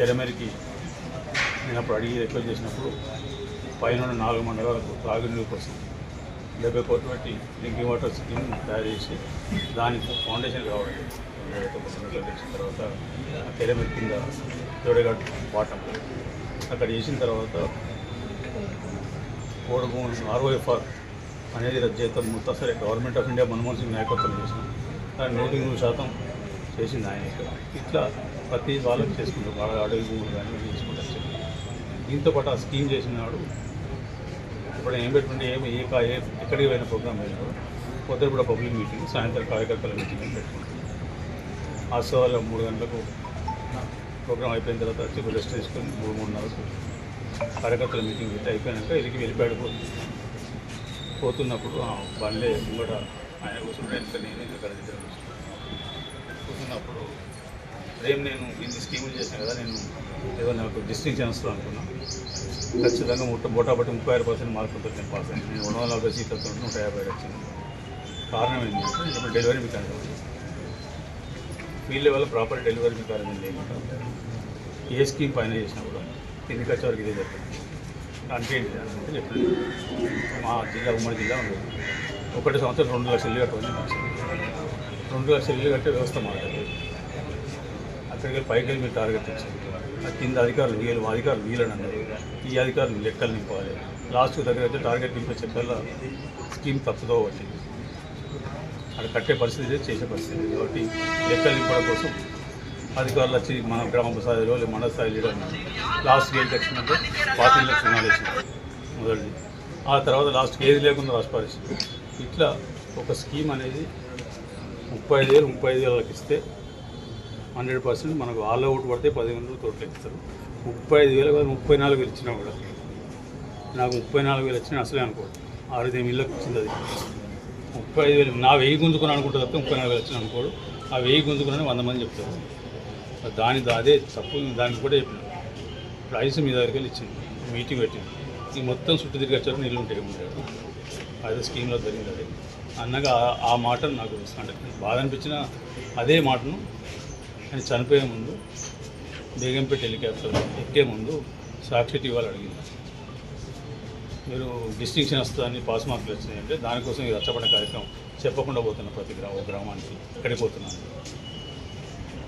కెరమెరికి నేను అప్పుడు అడిగి రిక్వెస్ట్ చేసినప్పుడు పైన నాలుగు మండలాలకు తాగునీరు కోసం డెబ్బై కోట్లు పెట్టి డ్రింకింగ్ వాటర్ స్కీమ్ తయారు చేసి దానికి ఫౌండేషన్ కావడం చేసిన తర్వాత ఆ కింద జోడేఘాట్ వాటం అక్కడ చేసిన తర్వాత కోడగూన్ ఆర్ఓఎఫ్ఆర్ అనేది రద్దు చేద్దాం ముత్తాసరి government of India Manmohan Singh నాయకత్వం చేసిన. దాని నూటికి నూరు శాతం చేసింది ఆయన ఇట్లా ప్రతి వాళ్ళకి చేసుకుంటారు. వాళ్ళ అడవి భూములు కానీ చేసుకుంటారు దీంతో పాటు ఆ స్కీమ్ చేసినాడు. ఇప్పుడు ఏం పెట్టుకుంటే ఏమి ఏ కా- ఏ ఎక్కడికి పోయిన ప్రోగ్రామ్ అయినాడు పొద్దున కూడా పబ్లిక్ మీటింగ్ సాయంత్రం కార్యకర్తల మీటింగ్ పెట్టుకుంటాం ఆ సవాళ్ళ మూడు గంటలకు ప్రోగ్రామ్ అయిపోయిన తర్వాత వచ్చి రెస్ట్ తీసుకొని మూడు మూడున్నరకు కార్యకర్తల మీటింగ్ పెట్టి అయిపోయాక ఇదికి వెళ్ళిపోయాడు పోతున్నప్పుడు ఆ బండ్లే ముంగట ఆయన కూర్చుంటే వెనక నేను ఇక్కడ ఇద్దరు రేపు నేను ఇన్ని స్కీములు చేశాను కదా నేను ఏదో నాకు డిస్ట్రిక్ట్ ఛాన్సలర్ అనుకున్నా. ఖచ్చితంగా ముట్ట బొటాబట్టి ముప్పై ఆరు పర్సెంట్ మార్కులతో నేను పాస్ అయ్యాను నేను రెండు వందల నలభై సీట్లతో నూట యాభై వచ్చింది. కారణం ఏంటంటే ఇప్పుడు డెలివరీ మీకు mechanism field level proper delivery మీకు అనేది లేకుండా ఏ స్కీమ్ పైన చేసినా కూడా కిందికి ఖర్చు వరకు ఇదే చెప్పండి అంటే ఏంటి అంటే చెప్పండి మా జిల్లా ఉమ్మడి జిల్లా ఉంది. ఒకటి సంవత్సరం రెండు లక్షలు ఇల్లు కట్టమని రెండు లక్షల ఇల్లు కట్టే వ్యవస్థ మాట్లాడలేదు అక్కడికి పైకి వెళ్ళి మీరు టార్గెట్ ఇచ్చారు. ఆ కింద అధికారులు వీళ్ళు మా అధికారులు వీళ్ళని అన్నారు ఈ అధికారులు లెక్కలు నింపాలి. లాస్ట్ దగ్గర అయితే టార్గెట్ నింపే చెప్పేలా స్కీమ్ తప్పుదో వచ్చింది అక్కడ కట్టే పరిస్థితి చేసే పరిస్థితి కాబట్టి లెక్కలు నింపడం కోసం అధికారులు వచ్చి మన గ్రామ స్థాయిలో లేదా మండల స్థాయిలో లాస్ట్ ఏం తెచ్చిందంటే పార్టీ లక్షలు నాలేసి మొదటిది. ఆ తర్వాత లాస్ట్కి ఏది లేకుండా రాసి ఇట్లా ఒక స్కీమ్ అనేది ముప్పై ఐదు వేలు ముప్పై ఐదు వేలకు ఇస్తే హండ్రెడ్ పర్సెంట్ మనకు ఆల్ అవుట్ పడితే పదిహేను మంది తోటలు ఇస్తారు. ముప్పై ఐదు వేలు కాదు ముప్పై నాలుగు వేలు ఇచ్చినా కూడా. నాకు ముప్పై నాలుగు వేలు వచ్చినా అసలే అనుకోదు ఆరుదేమి ఇళ్ళకి వచ్చింది అది. ముప్పై ఐదు వేలు నా వెయ్యి గుంజుకుని అనుకుంటే తప్ప ముప్పై నాలుగు వేలు వచ్చిన అనుకోడు. ఆ వెయ్యి గుంజుకుని వంద మంది చెప్తారు. దాని అదే తప్పు దానికి కూడా చెప్పిన. ప్రైస్ మీ దగ్గరికి వెళ్ళి ఇచ్చింది. మీటింగ్ పెట్టింది. ఈ మొత్తం చుట్టూ తిరిగి వచ్చారు నీళ్ళు ఉంటాయి ఉంటాడు అదే స్కీమ్లో జరిగింది అదే. అన్నగా ఆ- మాట నాకు అంటే బాధ అనిపించిన అదే మాటను ఆయన చనిపోయే ముందు బేగంపేట హెలికాప్టర్ ఎక్కే ముందు సాక్షి టీవాలు అడిగింది. మీరు డిస్టింక్షన్ వస్తుందని పాస్ మార్కులు వచ్చినాయి అంటే దానికోసం ఈ రచ్చబడిన కార్యక్రమం చెప్పకుండా పోతున్నా ప్రతి గ్రామ గ్రామానికి ఎక్కడికి పోతున్నాను.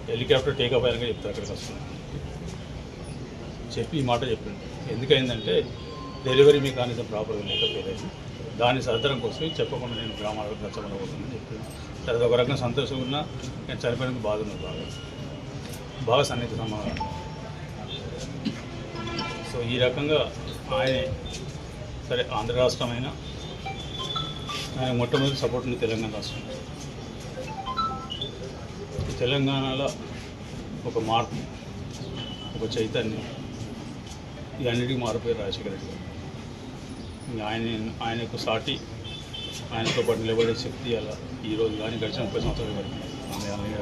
హెలికాప్టర్ టేకప్ అయ్యాక చెప్తారు అక్కడికి వస్తున్నాను చెప్పి ఈ మాట చెప్పింది ఎందుకైందంటే డెలివరీ మెకానిజం ప్రాపర్గా లేకపోయింది దాని సదరం కోసం చెప్పకుండా నేను గ్రామాలకు నచ్చకుండా పోతుందని చెప్పింది అది ఒక రకంగా సంతోషంగా ఉన్నా నేను చనిపోయినందుకు బాధ ఉన్నది బాగా. బాగా సన్నిహిత సమాధానం. సో ఈ రకంగా ఆయన సరే ఆంధ్ర రాష్ట్రమైనా ఆయన మొట్టమొదటి సపోర్ట్ ఉంది తెలంగాణ రాష్ట్రం తెలంగాణలో ఒక మార్పు ఒక చైతన్యం ఈ అన్నిటికీ మారిపోయి రాజశేఖర రెడ్డి గారు. ఆయన ఆయనకు సాటి ఆయనతో పాటు నిలబడే శక్తి అలా ఈరోజు కానీ గడిచిన ముప్పై సంవత్సరాలు పడుతుంది అన్నయ్య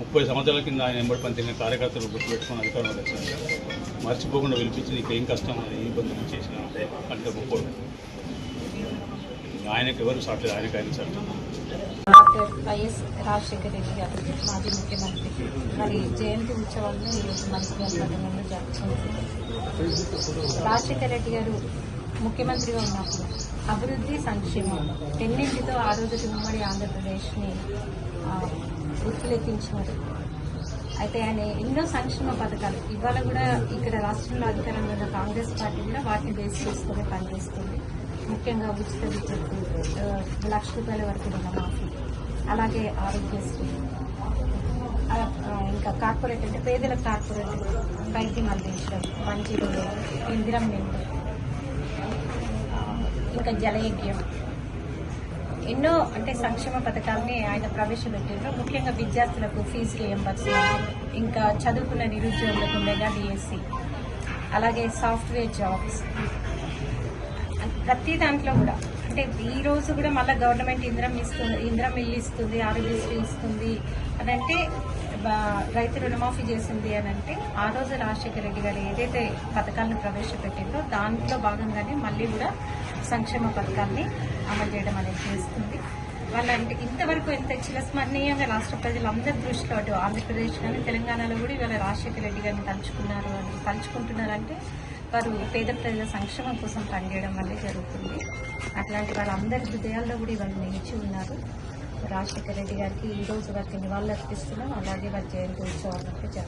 ముప్పై సంవత్సరాల కింద ఆయన ఎంబడి పనిచేసిన కార్యకర్తలు గుర్తుపెట్టుకుని అధికారంలో వచ్చాను మర్చిపోకుండా పిలిపించి నీకు ఏం కష్టం అది ఏం ఇబ్బంది చేసిన అంటే గొప్పోడు ఆయనకు ఎవరు సాటి ఆయనకు ఆయన సాటి. డాక్టర్ వైఎస్ రాజశేఖర రెడ్డి గారు మాజీ ముఖ్యమంత్రి. మరి జయంతి ఉత్సవాలను ఈరోజు మంత్రిగారి పట్టణంలో జరుపుకుంటున్నారు. రాజశేఖర రెడ్డి గారు ముఖ్యమంత్రిగా ఉన్నప్పుడు అభివృద్ధి సంక్షేమం. రెండింటితో ఆ రోజుటి ఉమ్మడి ఆంధ్రప్రదేశ్ని గుర్తులెక్కించారు అయితే ఆయన ఎన్నో సంక్షేమ పథకాలు ఇవాళ కూడా ఇక్కడ రాష్ట్రంలో అధికారంలో ఉన్న కాంగ్రెస్ పార్టీ కూడా వాటిని బేస్ చేసుకుని పనిచేస్తుంది. ముఖ్యంగా ఉచిత విద్యుత్ లక్ష రూపాయల వరకు రుణమాఫీ అలాగే ఆరోగ్యశ్రీ ఇంకా కార్పొరేట్ అంటే పేదల కార్పొరేట్ వైద్యం అందించడం మంచి ఇందిరం నిండు ఇంకా జలయజ్ఞం. ఎన్నో అంటే సంక్షేమ పథకాలని ఆయన ప్రవేశపెట్టారు ముఖ్యంగా విద్యార్థులకు ఫీజు రియంబర్స్మెంట్ ఇంకా చదువుకున్న నిరుద్యోగులకు మెగా డిఎస్సి అలాగే సాఫ్ట్వేర్ జాబ్స్. ప్రతి దాంట్లో కూడా అంటే ఈ రోజు కూడా మళ్ళీ గవర్నమెంట్ ఇంద్రం ఇస్తుంది ఇంద్రం ఇల్లు ఇస్తుంది ఆరోగ్యశ్రీ ఇస్తుంది అని అంటే రైతు రుణమాఫీ చేసింది అని అంటే ఆ రోజు రాజశేఖర రెడ్డి గారు ఏదైతే పథకాలను ప్రవేశపెట్టిందో దాంట్లో భాగంగానే మళ్ళీ కూడా సంక్షేమ పథకాన్ని అమలు చేయడం అనేది చేస్తుంది. వాళ్ళంటే ఇంతవరకు ఎంత చిరస్మరణీయంగా రాష్ట్ర ప్రజలందరి దృష్టిలో అటు ఆంధ్రప్రదేశ్ కానీ తెలంగాణలో కూడా ఇవాళ రాజశేఖర రెడ్డి గారిని తలుచుకున్నారు అని తలుచుకుంటున్నారంటే వారు పేద ప్రజల సంక్షేమం కోసం పనిచేయడం వల్లే జరుగుతుంది. అట్లాంటి వాళ్ళందరి హృదయాల్లో కూడా ఇవాళ నిలిచి ఉన్నారు. రాజశేఖర రెడ్డి గారికి ఈ రోజు వారికి నివాళులు అర్పిస్తున్నాం అలాగే వారి జయంతి ఉత్సవాలు జరుగుతుంది